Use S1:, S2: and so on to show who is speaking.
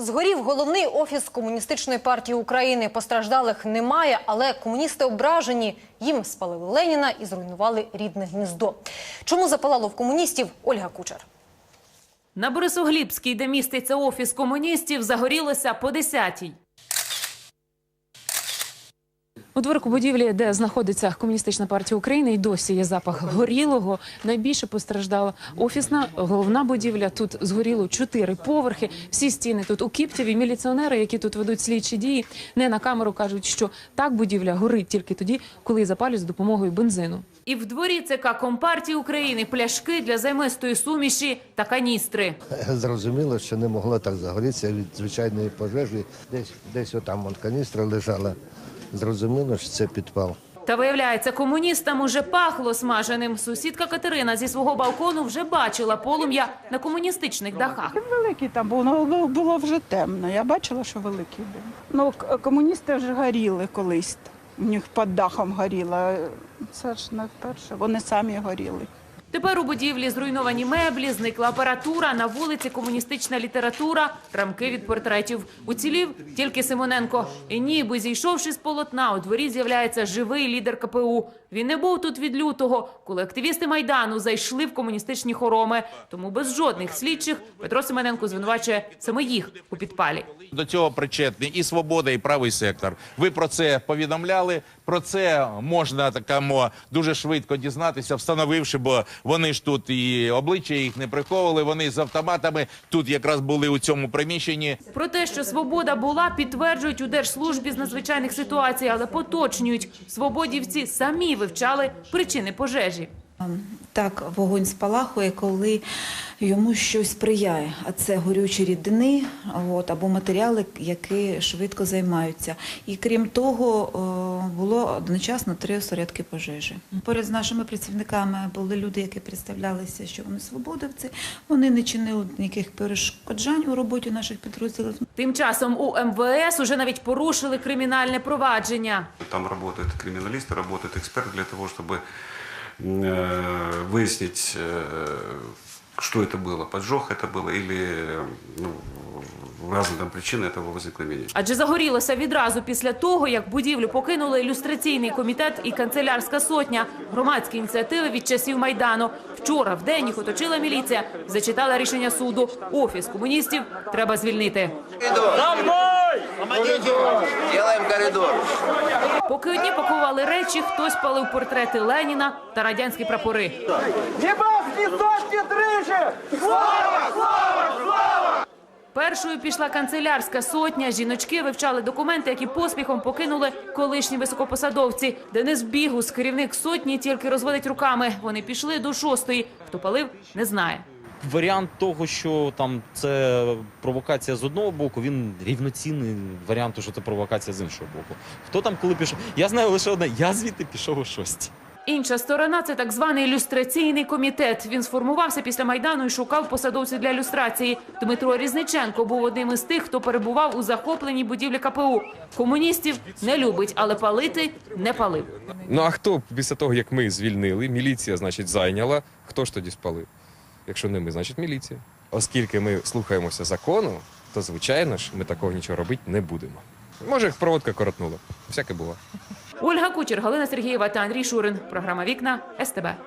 S1: Згорів головний офіс комуністичної партії України. Постраждалих немає, але комуністи ображені. Їм спалили Леніна і зруйнували рідне гніздо. Чому запалало в комуністів? Ольга Кучер.
S2: На Борисоглібській, де міститься офіс комуністів, загорілося по 10-й.
S3: У дворику будівлі, де знаходиться комуністична партія України, і досі є запах горілого. Найбільше постраждала офісна головна будівля. Тут згоріло чотири поверхи. Всі стіни тут у Кіптєві. Міліціонери, які тут ведуть слідчі дії, не на камеру кажуть, що так будівля горить тільки тоді, коли запалюють з допомогою бензину.
S2: І в дворі ЦК Компартії України пляшки для займистої суміші та каністри.
S4: Зрозуміло, що не могло так загорітися від звичайної пожежі. Десь десь отам вон каністра лежала. Зрозуміло, що це підпал.
S2: Та виявляється, комуністам уже пахло смаженим. Сусідка Катерина зі свого балкону вже бачила полум'я на комуністичних дахах.
S5: Великий там був, ну було вже темно. Я бачила, що великий був. Ну, комуністи вже горіли колись. У них під дахом горіло. Це ж не вперше. Вони самі горіли.
S2: Тепер у будівлі зруйновані меблі, зникла апаратура, на вулиці комуністична література, рамки від портретів. Уцілів тільки Симоненко. І ніби зійшовши з полотна, у дворі з'являється живий лідер КПУ. Він не був тут від лютого, коли активісти Майдану зайшли в комуністичні хороми. Тому без жодних слідчих Петро Семененко звинувачує саме їх у підпалі.
S6: До цього причетний і свобода, і правий сектор. Ви про це повідомляли. Про це можна такому дуже швидко дізнатися, встановивши, бо вони ж тут і обличчя їх не приховували. Вони з автоматами тут якраз були у цьому приміщенні.
S2: Про те, що свобода була, підтверджують у Держслужбі з надзвичайних ситуацій, але поточнюють. Свободівці самі вивчали причини пожежі.
S7: Так, вогонь спалахує, коли йому щось сприяє, а це горючі рідини от, або матеріали, які швидко займаються. І крім того, о, було одночасно три осередки пожежі. Поряд з нашими працівниками були люди, які представлялися, що вони свободовці. Вони не чинили ніяких перешкоджань у роботі наших підрозділів.
S2: Тим часом у МВС уже навіть порушили кримінальне провадження.
S8: Там работают криминалисты, работают эксперты для того, чтобы э, выяснить, э, что это было, поджог это было или э, ну, разные там причины этого возникновения.
S2: Адже загорілося відразу після того, як будівлю покинули ілюстраційний комітет і канцелярська сотня. Громадські ініціативи від часів Майдану. Вчора в день їх оточила міліція, зачитала рішення суду. Офіс комуністів треба звільнити.
S9: Делаем коридор.
S2: Поки одні пакували речі, хтось палив портрети Леніна та радянські прапори. Першою пішла канцелярська сотня. Жіночки вивчали документи, які поспіхом покинули колишні високопосадовці. Денис Бігус, керівник сотні, тільки розводить руками. Вони пішли до шостої. Хто палив, не знає.
S10: Варіант того, що там це провокація з одного боку, він рівноцінний варіанту, що це провокація з іншого боку. Хто там коли пішов? Я знаю лише одне. Я звідти пішов о шостій.
S2: Інша сторона це так званий ілюстраційний комітет. Він сформувався після майдану і шукав посадовців для ілюстрації. Дмитро Різниченко був одним із тих, хто перебував у захопленій будівлі КПУ. Комуністів не любить, але палити не палив.
S11: Ну а хто після того, як ми звільнили, міліція, значить, зайняла, хто ж тоді спалив? Якщо не ми, значить міліція. Оскільки ми слухаємося закону, то звичайно ж ми такого нічого робити не будемо. Може, проводка коротнула. Всяке було.
S2: Ольга Кучер, Галина Сергієва та Андрій Шурин. Програма Вікна СТБ.